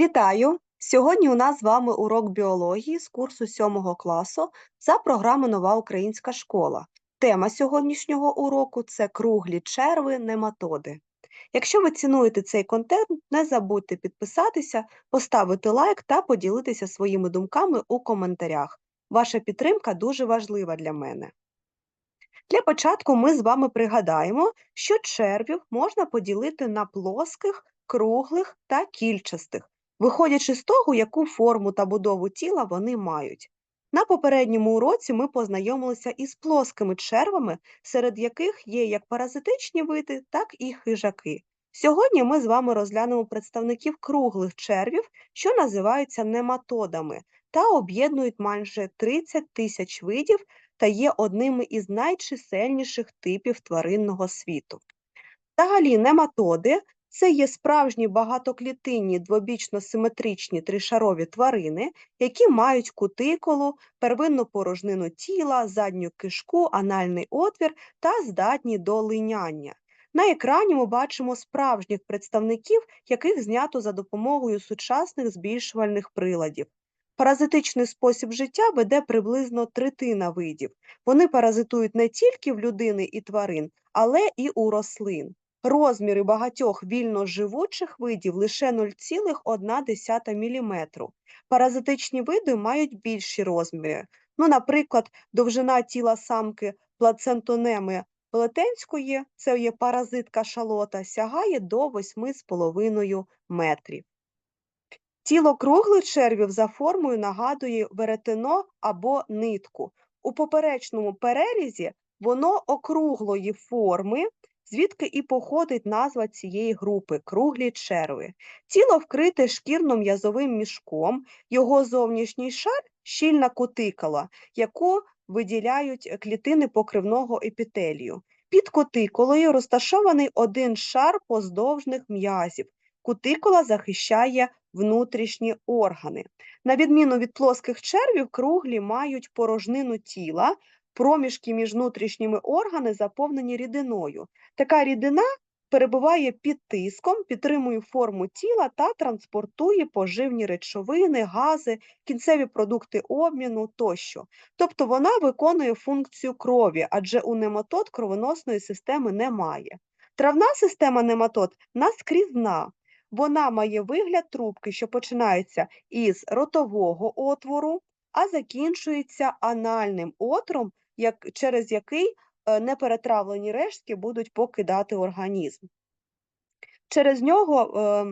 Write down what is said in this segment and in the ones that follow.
Вітаю! Сьогодні у нас з вами урок біології з курсу 7 класу за програмою Нова Українська школа. Тема сьогоднішнього уроку це круглі черви, нематоди. Якщо ви цінуєте цей контент, не забудьте підписатися, поставити лайк та поділитися своїми думками у коментарях. Ваша підтримка дуже важлива для мене. Для початку ми з вами пригадаємо, що червів можна поділити на плоских, круглих та кільчастих, виходячи з того, яку форму та будову тіла вони мають. На попередньому уроці ми познайомилися із плоскими червами, серед яких є як паразитичні види, так і хижаки. Сьогодні ми з вами розглянемо представників круглих червів, що називаються нематодами, та об'єднують майже 30 тисяч видів та є одними із найчисельніших типів тваринного світу. Взагалі, нематоди це є справжні багатоклітинні двобічно-симетричні тришарові тварини, які мають кутикулу, первинну порожнину тіла, задню кишку, анальний отвір та здатні до линяння. На екрані ми бачимо справжніх представників, яких знято за допомогою сучасних збільшувальних приладів. Паразитичний спосіб життя веде приблизно третина видів. Вони паразитують не тільки в людини і тварин, але і у рослин. Розміри багатьох вільно живучих видів лише 0,1 мм. Паразитичні види мають більші розміри. Ну, наприклад, довжина тіла самки плацентонеми плетенської, це є паразитка шалота, сягає до 8,5 метрів. Тіло круглих червів за формою нагадує веретено або нитку. У поперечному перерізі воно округлої форми, звідки і походить назва цієї групи круглі черви. Тіло вкрите шкірно-м'язовим мішком, його зовнішній шар щільна кутикала, яку виділяють клітини покривного епітелію. Під кутикулою розташований один шар поздовжних м'язів. Кутикула захищає внутрішні органи. На відміну від плоских червів, круглі мають порожнину тіла, проміжки між внутрішніми органи заповнені рідиною. Така рідина перебуває під тиском, підтримує форму тіла та транспортує поживні речовини, гази, кінцеві продукти обміну тощо. Тобто вона виконує функцію крові, адже у нематод кровоносної системи немає. Травна система нематод наскрізна. Вона має вигляд трубки, що починається із ротового отвору, а закінчується анальним отвором, як, через який е, неперетравлені рештки будуть покидати організм. Через нього е,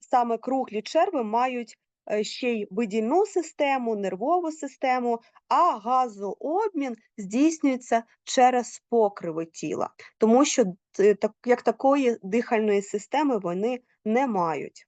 саме круглі черви мають е, ще й видільну систему, нервову систему, а газообмін здійснюється через покриви тіла, тому що як такої дихальної системи вони не мають.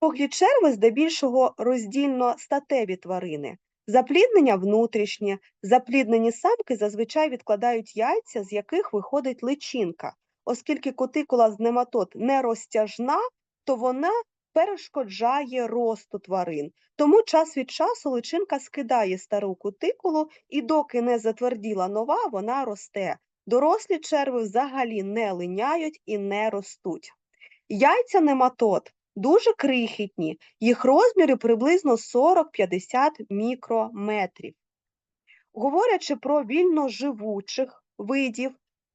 Круглі черви здебільшого роздільно статеві тварини. Запліднення внутрішнє, запліднені самки зазвичай відкладають яйця, з яких виходить личинка. Оскільки кутикула з нематод не розтяжна, то вона перешкоджає росту тварин. Тому час від часу личинка скидає стару кутикулу, і доки не затверділа нова, вона росте. Дорослі черви взагалі не линяють і не ростуть. Яйця нематод дуже крихітні, їх розміри приблизно 40-50 мікрометрів. Говорячи про вільноживучих видів,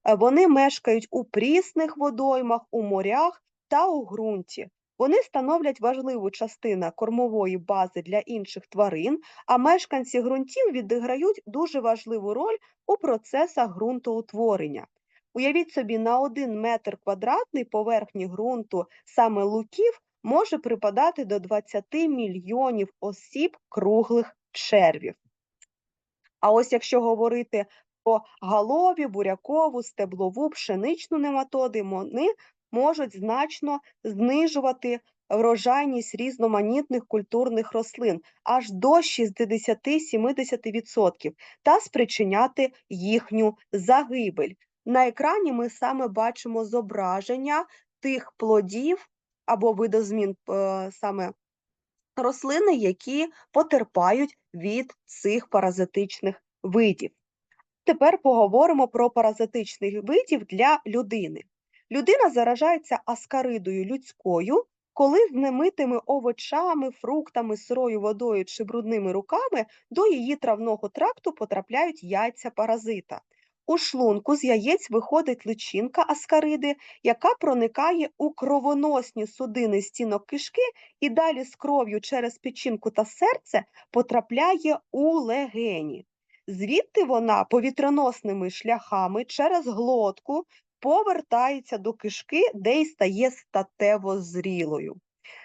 е, вони мешкають у прісних водоймах, у морях та у ґрунті. Вони становлять важливу частину кормової бази для інших тварин, а мешканці ґрунтів відіграють дуже важливу роль у процесах ґрунтоутворення. Уявіть собі, на один метр квадратний поверхні ґрунту саме луків може припадати до 20 мільйонів осіб круглих червів. А ось якщо говорити про галові, бурякову, стеблову, пшеничну нематоди, вони можуть значно знижувати врожайність різноманітних культурних рослин аж до 60-70% та спричиняти їхню загибель. На екрані ми саме бачимо зображення тих плодів або видозмін е, саме рослини, які потерпають від цих паразитичних видів. Тепер поговоримо про паразитичних видів для людини. Людина заражається аскаридою людською, коли з немитими овочами, фруктами, сирою водою чи брудними руками до її травного тракту потрапляють яйця паразита. У шлунку з яєць виходить личинка аскариди, яка проникає у кровоносні судини стінок кишки і далі з кров'ю через печінку та серце потрапляє у легені. Звідти вона повітряносними шляхами через глотку повертається до кишки, де й стає статево зрілою.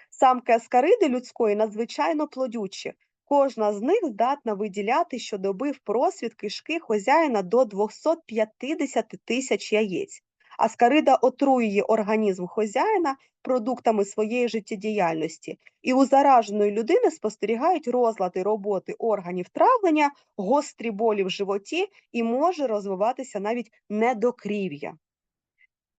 Самки аскариди людської надзвичайно плодючі. Кожна з них здатна виділяти щодоби в просвіт кишки хозяїна до 250 тисяч яєць. Аскарида отруює організм хозяїна продуктами своєї життєдіяльності, і у зараженої людини спостерігають розлади роботи органів травлення, гострі болі в животі і може розвиватися навіть недокрів'я.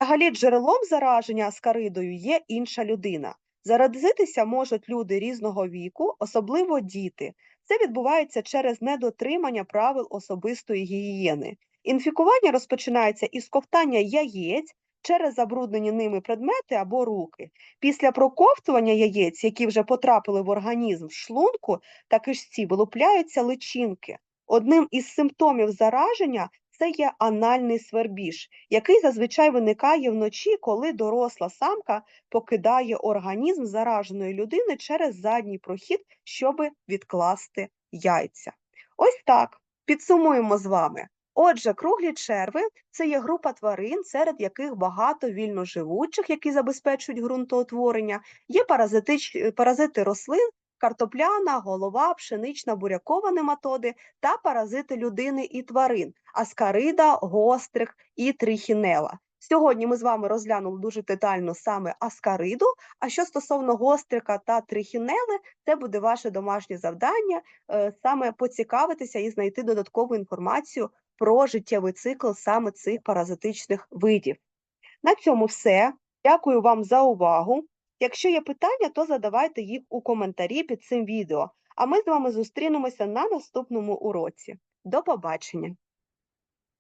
Взагалі, джерелом зараження аскаридою є інша людина. Заразитися можуть люди різного віку, особливо діти. Це відбувається через недотримання правил особистої гігієни. Інфікування розпочинається із ковтання яєць через забруднені ними предмети або руки. Після проковтування яєць, які вже потрапили в організм в шлунку та кишці, вилупляються личинки. Одним із симптомів зараження це є анальний свербіж, який зазвичай виникає вночі, коли доросла самка покидає організм зараженої людини через задній прохід, щоб відкласти яйця. Ось так підсумуємо з вами. Отже, круглі черви це є група тварин, серед яких багато вільноживучих, які забезпечують ґрунтоутворення, є паразитич... паразити рослин, картопляна, голова, пшенична, бурякова нематоди та паразити людини і тварин, аскарида, гострих і трихінела. Сьогодні ми з вами розглянули дуже детально саме аскариду. А що стосовно гострика та трихінели, це буде ваше домашнє завдання е, саме поцікавитися і знайти додаткову інформацію про життєвий цикл саме цих паразитичних видів. На цьому все. Дякую вам за увагу. Якщо є питання, то задавайте їх у коментарі під цим відео. А ми з вами зустрінемося на наступному уроці. До побачення!